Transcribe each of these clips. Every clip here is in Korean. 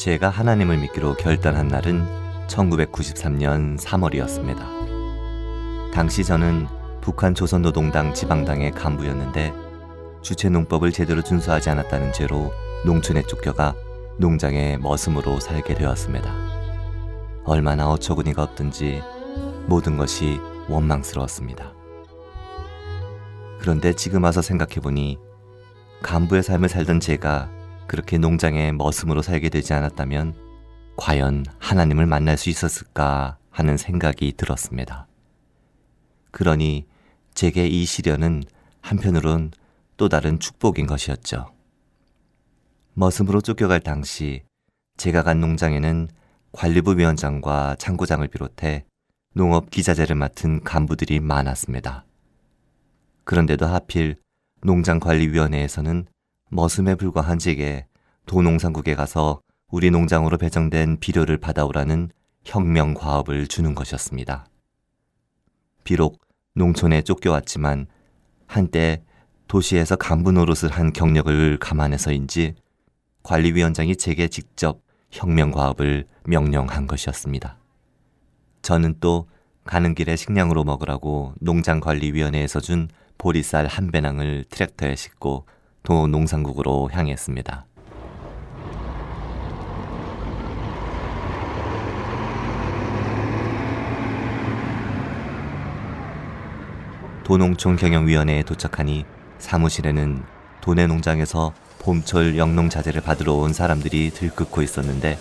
제가 하나님을 믿기로 결단한 날은 1993년 3월이었습니다. 당시 저는 북한 조선노동당 지방당의 간부였는데 주체농법을 제대로 준수하지 않았다는 죄로 농촌에 쫓겨가 농장에 머슴으로 살게 되었습니다. 얼마나 어처구니가 없든지 모든 것이 원망스러웠습니다. 그런데 지금 와서 생각해보니 간부의 삶을 살던 제가 그렇게 농장에 머슴으로 살게 되지 않았다면 과연 하나님을 만날 수 있었을까 하는 생각이 들었습니다. 그러니 제게 이 시련은 한편으론 또 다른 축복인 것이었죠. 머슴으로 쫓겨갈 당시 제가 간 농장에는 관리부 위원장과 창고장을 비롯해 농업 기자재를 맡은 간부들이 많았습니다. 그런데도 하필 농장관리위원회에서는 머슴에 불과한 제게 도농상국에 가서 우리 농장으로 배정된 비료를 받아오라는 혁명 과업을 주는 것이었습니다. 비록 농촌에 쫓겨왔지만 한때 도시에서 간부 노릇을 한 경력을 감안해서인지 관리위원장이 제게 직접 혁명 과업을 명령한 것이었습니다. 저는 또 가는 길에 식량으로 먹으라고 농장관리위원회에서 준 보리쌀 한 배낭을 트랙터에 싣고 도 농상국으로 향했습니다. 도농촌 경영위원회에 도착하니 사무실에는 도내 농장에서 봄철 영농 자재를 받으러 온 사람들이 들끓고 있었는데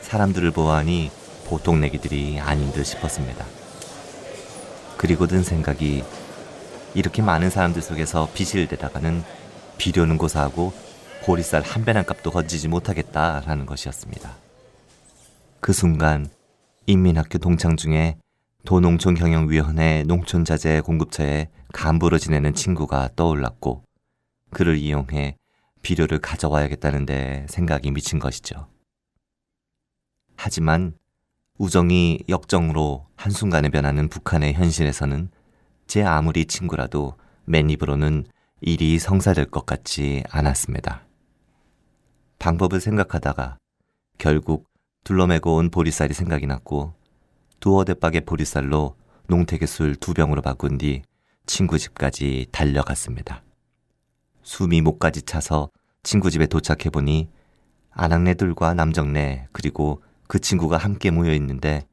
사람들을 보아하니 보통 내기들이 아닌 듯 싶었습니다. 그리고 든 생각이 이렇게 많은 사람들 속에서 비실 대다가는 비료는 고사하고 보리쌀 한 배낭 값도 건지지 못하겠다라는 것이었습니다. 그 순간 인민학교 동창 중에 도농촌경영위원회 농촌자재 공급처에 간부로 지내는 친구가 떠올랐고 그를 이용해 비료를 가져와야겠다는데 생각이 미친 것이죠. 하지만 우정이 역정으로 한순간에 변하는 북한의 현실에서는 제 아무리 친구라도 맨 입으로는 일이 성사될 것 같지 않았습니다. 방법을 생각하다가 결국 둘러매고 온 보리쌀이 생각이 났고 두어 대박의 보리쌀로 농태계술 두 병으로 바꾼 뒤 친구 집까지 달려갔습니다. 숨이 목까지 차서 친구 집에 도착해 보니 아낙네들과 남정네 그리고 그 친구가 함께 모여 있는데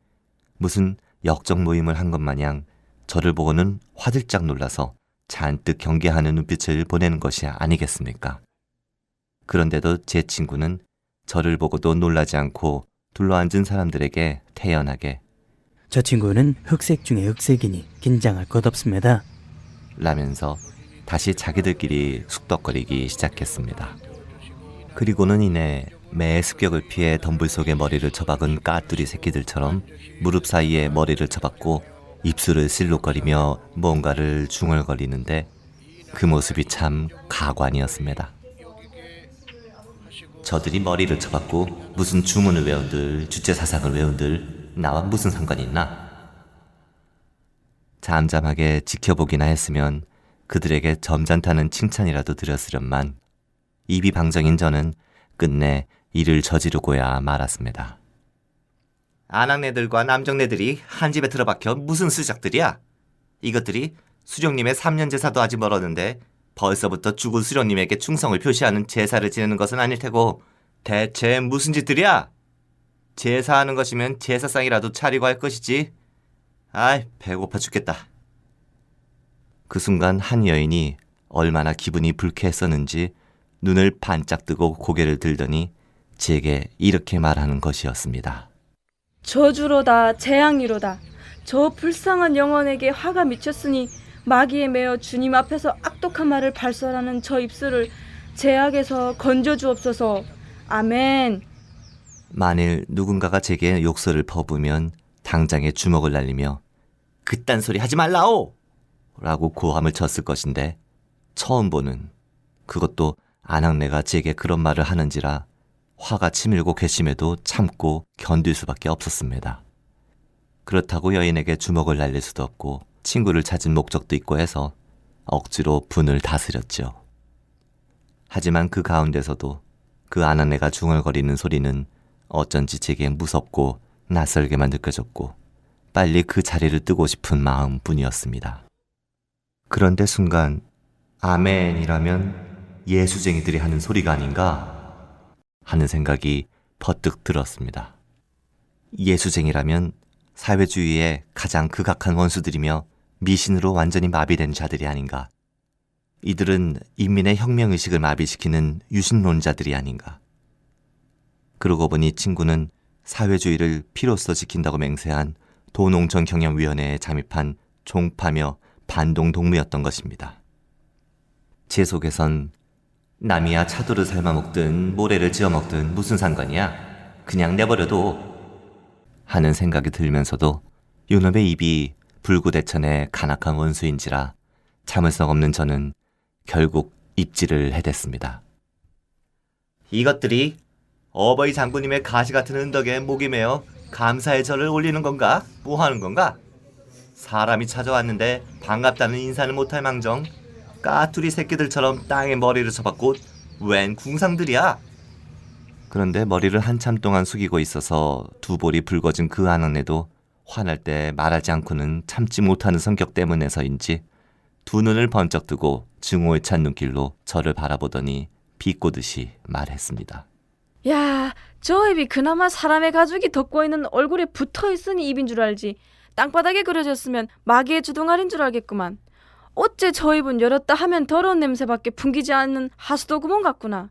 무슨 역적 모임을 한 것 마냥 저를 보고는 화들짝 놀라서 잔뜩 경계하는 눈빛을 보내는 것이 아니겠습니까? 그런데도 제 친구는 저를 보고도 놀라지 않고 둘러앉은 사람들에게 태연하게 저 친구는 흑색 중에 흑색이니 긴장할 것 없습니다. 라면서 다시 자기들끼리 숙덕거리기 시작했습니다. 그리고는 이내 매의 습격을 피해 덤불 속에 머리를 처박은 까뚜리 새끼들처럼 무릎 사이에 머리를 처박고 입술을 실룩거리며 뭔가를 중얼거리는데 그 모습이 참 가관이었습니다. 저들이 머리를 쳐박고 무슨 주문을 외운들 주제 사상을 외운들 나와 무슨 상관이 있나? 잠잠하게 지켜보기나 했으면 그들에게 점잖다는 칭찬이라도 드렸으련만 입이 방정인 저는 끝내 일을 저지르고야 말았습니다. 아낙네들과 남정네들이 한 집에 들어박혀 무슨 수작들이야? 이것들이 수령님의 3년 제사도 아직 멀었는데 벌써부터 죽은 수령님에게 충성을 표시하는 제사를 지내는 것은 아닐 테고 대체 무슨 짓들이야? 제사하는 것이면 제사상이라도 차리고 할 것이지. 아이, 배고파 죽겠다. 그 순간 한 여인이 얼마나 기분이 불쾌했었는지 눈을 반짝 뜨고 고개를 들더니 제게 이렇게 말하는 것이었습니다. 저주로다 재앙이로다 저 불쌍한 영혼에게 화가 미쳤으니 마귀에 매어 주님 앞에서 악독한 말을 발설하는 저 입술을 제약에서 건져 주옵소서 아멘 만일 누군가가 제게 욕설을 퍼부으면 당장에 주먹을 날리며 그딴 소리 하지 말라오! 라고 고함을 쳤을 것인데 처음 보는 그것도 아낙네가 제게 그런 말을 하는지라 화가 치밀고 괘씸해도 참고 견딜 수밖에 없었습니다. 그렇다고 여인에게 주먹을 날릴 수도 없고 친구를 찾은 목적도 있고 해서 억지로 분을 다스렸죠. 하지만 그 가운데서도 그 아낙네가 중얼거리는 소리는 어쩐지 제게 무섭고 낯설게만 느껴졌고 빨리 그 자리를 뜨고 싶은 마음뿐이었습니다. 그런데 순간 아멘이라면 예수쟁이들이 하는 소리가 아닌가 하는 생각이 퍼뜩 들었습니다. 예수쟁이라면 사회주의의 가장 극악한 원수들이며 미신으로 완전히 마비된 자들이 아닌가. 이들은 인민의 혁명의식을 마비시키는 유신론자들이 아닌가. 그러고 보니 친구는 사회주의를 피로써 지킨다고 맹세한 도농촌 경영위원회에 잠입한 종파며 반동 동무였던 것입니다. 제 속에선 남이야 차도를 삶아 먹든 모래를 지어 먹든 무슨 상관이야. 그냥 내버려둬. 하는 생각이 들면서도 요놈의 입이 불구대천의 간악한 원수인지라 참을성 없는 저는 결국 입질을 해댔습니다. 이것들이 어버이 장군님의 가시 같은 은덕에 목이 메어 감사의 절을 올리는 건가? 뭐 하는 건가? 사람이 찾아왔는데 반갑다는 인사는 못할 망정 까투리 새끼들처럼 땅에 머리를 쳐박고 웬 궁상들이야? 그런데 머리를 한참 동안 숙이고 있어서 두 볼이 붉어진 그 아낙네도 화날 때 말하지 않고는 참지 못하는 성격 때문에서인지 두 눈을 번쩍 뜨고 증오에 찬 눈길로 저를 바라보더니 비꼬듯이 말했습니다. 야, 저 입이 그나마 사람의 가죽이 덮고 있는 얼굴에 붙어 있으니 입인 줄 알지. 땅바닥에 그려졌으면 마귀의 주둥아리인 줄 알겠구만. 어째 저 입은 열었다 하면 더러운 냄새밖에 풍기지 않는 하수도 구멍 같구나.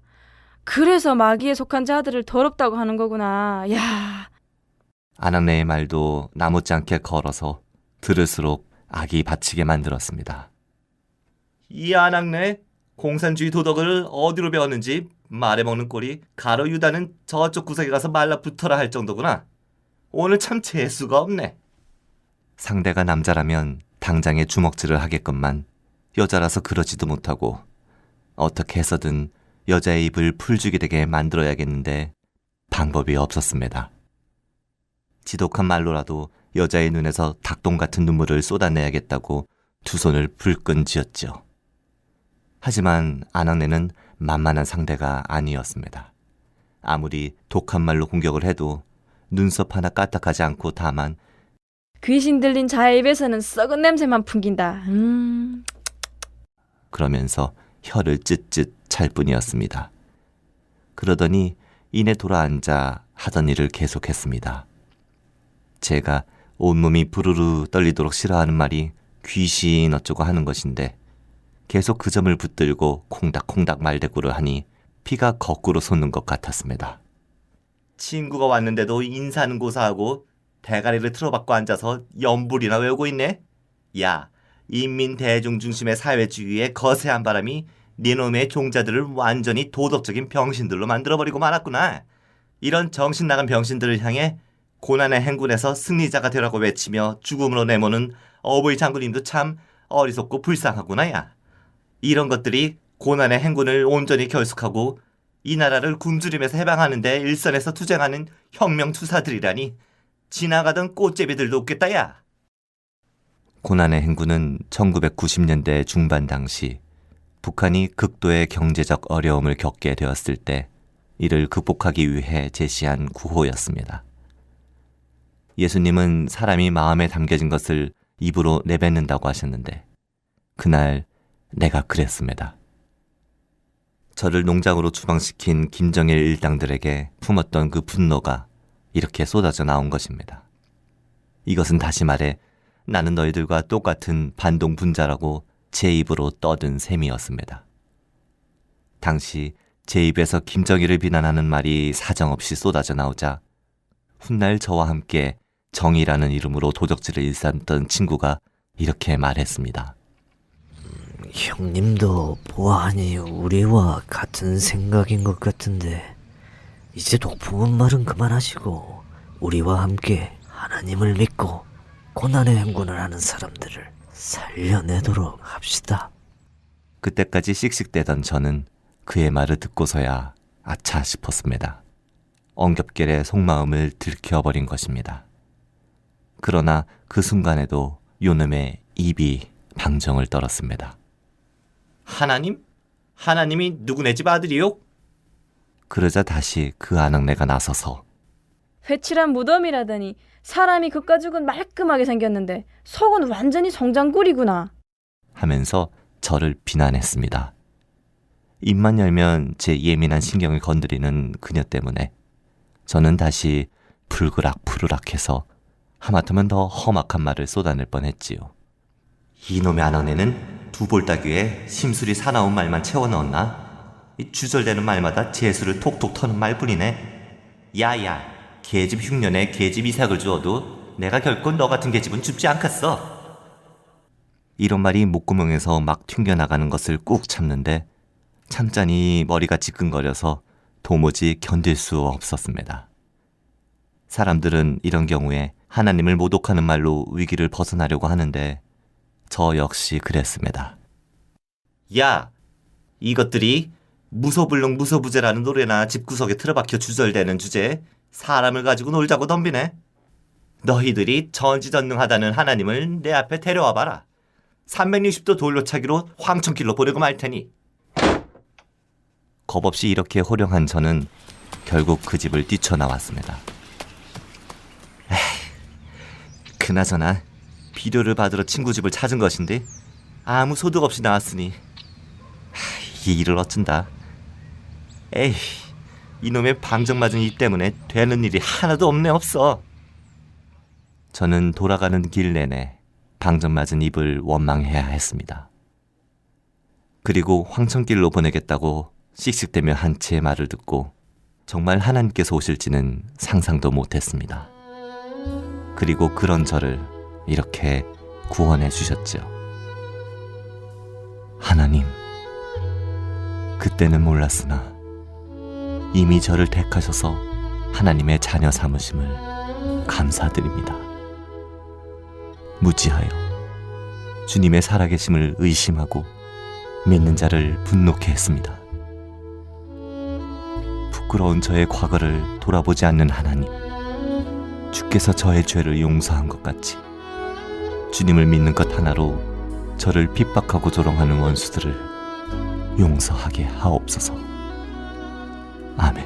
그래서 마귀에 속한 자들을 더럽다고 하는 거구나. 야, 아낙네의 말도 나못지않게 걸어서 들을수록 악이 받치게 만들었습니다. 이 아낙네 공산주의 도덕을 어디로 배웠는지 말해먹는 꼴이 가로 유다는 저쪽 구석에 가서 말라붙어라 할 정도구나. 오늘 참 재수가 없네. 상대가 남자라면 당장에 주먹질을 하겠건만 여자라서 그러지도 못하고 어떻게 해서든 여자의 입을 풀죽이 되게 만들어야겠는데 방법이 없었습니다. 지독한 말로라도 여자의 눈에서 닭똥 같은 눈물을 쏟아내야겠다고 두 손을 불끈 쥐었죠. 하지만 아낙네는 만만한 상대가 아니었습니다. 아무리 독한 말로 공격을 해도 눈썹 하나 까딱하지 않고 다만 귀신 들린 자의 입에서는 썩은 냄새만 풍긴다. 음, 그러면서 혀를 찢찢 찰 뿐이었습니다. 그러더니 이내 돌아앉아 하던 일을 계속했습니다. 제가 온몸이 부르르 떨리도록 싫어하는 말이 귀신 어쩌고 하는 것인데 계속 그 점을 붙들고 콩닥콩닥 말대꾸를 하니 피가 거꾸로 솟는 것 같았습니다. 친구가 왔는데도 인사는 고사하고 대가리를 틀어박고 앉아서 연불이나 외우고 있네? 야, 인민 대중 중심의 사회주의의 거세한 바람이 니놈의 종자들을 완전히 도덕적인 병신들로 만들어버리고 말았구나. 이런 정신 나간 병신들을 향해 고난의 행군에서 승리자가 되라고 외치며 죽음으로 내모는 어버이 장군님도 참 어리석고 불쌍하구나, 야. 이런 것들이 고난의 행군을 온전히 결속하고 이 나라를 굶주림에서 해방하는데 일선에서 투쟁하는 혁명 투사들이라니 지나가던 꽃제비들도 없겠다, 야. 고난의 행군은 1990년대 중반 당시 북한이 극도의 경제적 어려움을 겪게 되었을 때 이를 극복하기 위해 제시한 구호였습니다. 예수님은 사람이 마음에 담겨진 것을 입으로 내뱉는다고 하셨는데 그날 내가 그랬습니다. 저를 농장으로 추방시킨 김정일 일당들에게 품었던 그 분노가 이렇게 쏟아져 나온 것입니다. 이것은 다시 말해 나는 너희들과 똑같은 반동 분자라고 제 입으로 떠든 셈이었습니다. 당시 제 입에서 김정일을 비난하는 말이 사정없이 쏟아져 나오자 훗날 저와 함께 정의라는 이름으로 도적질을 일삼던 친구가 이렇게 말했습니다. 형님도 보아하니 우리와 같은 생각인 것 같은데 이제 독품은 말은 그만하시고 우리와 함께 하나님을 믿고 고난의 행군을 하는 사람들을 살려내도록 합시다. 그때까지 씩씩대던 저는 그의 말을 듣고서야 아차 싶었습니다. 엉겹결에 속마음을 들켜버린 것입니다. 그러나 그 순간에도 요놈의 입이 방정을 떨었습니다. 하나님? 하나님이 누구네 집 아들이요? 그러자 다시 그 아낙네가 나서서 회칠한 무덤이라더니 사람이 그 가죽은 말끔하게 생겼는데 속은 완전히 성장구리구나. 하면서 저를 비난했습니다. 입만 열면 제 예민한 신경을 건드리는 그녀 때문에 저는 다시 불그락 푸르락해서 하마터면 더 험악한 말을 쏟아낼 뻔했지요. 이놈의 안원에는 두 볼따귀에 심술이 사나운 말만 채워 넣었나? 이 주절되는 말마다 재수를 톡톡 터는 말뿐이네. 야야, 계집 흉년에 계집 이삭을 주어도 내가 결코 너 같은 계집은 줍지 않겠어. 이런 말이 목구멍에서 막 튕겨나가는 것을 꾹 참는데 참자니 머리가 지끈거려서 도무지 견딜 수 없었습니다. 사람들은 이런 경우에 하나님을 모독하는 말로 위기를 벗어나려고 하는데 저 역시 그랬습니다. 야, 이것들이 무소불능 무소부재라는 노래나 집구석에 틀어박혀 주절되는 주제에 사람을 가지고 놀자고 덤비네. 너희들이 전지전능하다는 하나님을 내 앞에 데려와 봐라. 360도 돌려차기로 황천길로 보내고 말 테니. 겁없이 이렇게 호령한 저는 결국 그 집을 뛰쳐나왔습니다. 에이, 그나저나 비료를 받으러 친구 집을 찾은 것인데 아무 소득 없이 나왔으니 하, 이 일을 어쩐다. 에이, 이놈의 방정 맞은 입 때문에 되는 일이 하나도 없네 없어. 저는 돌아가는 길 내내 방정 맞은 입을 원망해야 했습니다. 그리고 황천길로 보내겠다고 씩씩대며 한 채의 말을 듣고 정말 하나님께서 오실지는 상상도 못했습니다. 그리고 그런 저를 이렇게 구원해 주셨죠. 하나님, 그때는 몰랐으나 이미 저를 택하셔서 하나님의 자녀 삼으심을 감사드립니다. 무지하여 주님의 살아계심을 의심하고 믿는 자를 분노케 했습니다. 부끄러운 저의 과거를 돌아보지 않는 하나님, 주께서 저의 죄를 용서한 것 같이 주님을 믿는 것 하나로 저를 핍박하고 조롱하는 원수들을 용서하게 하옵소서. 아멘.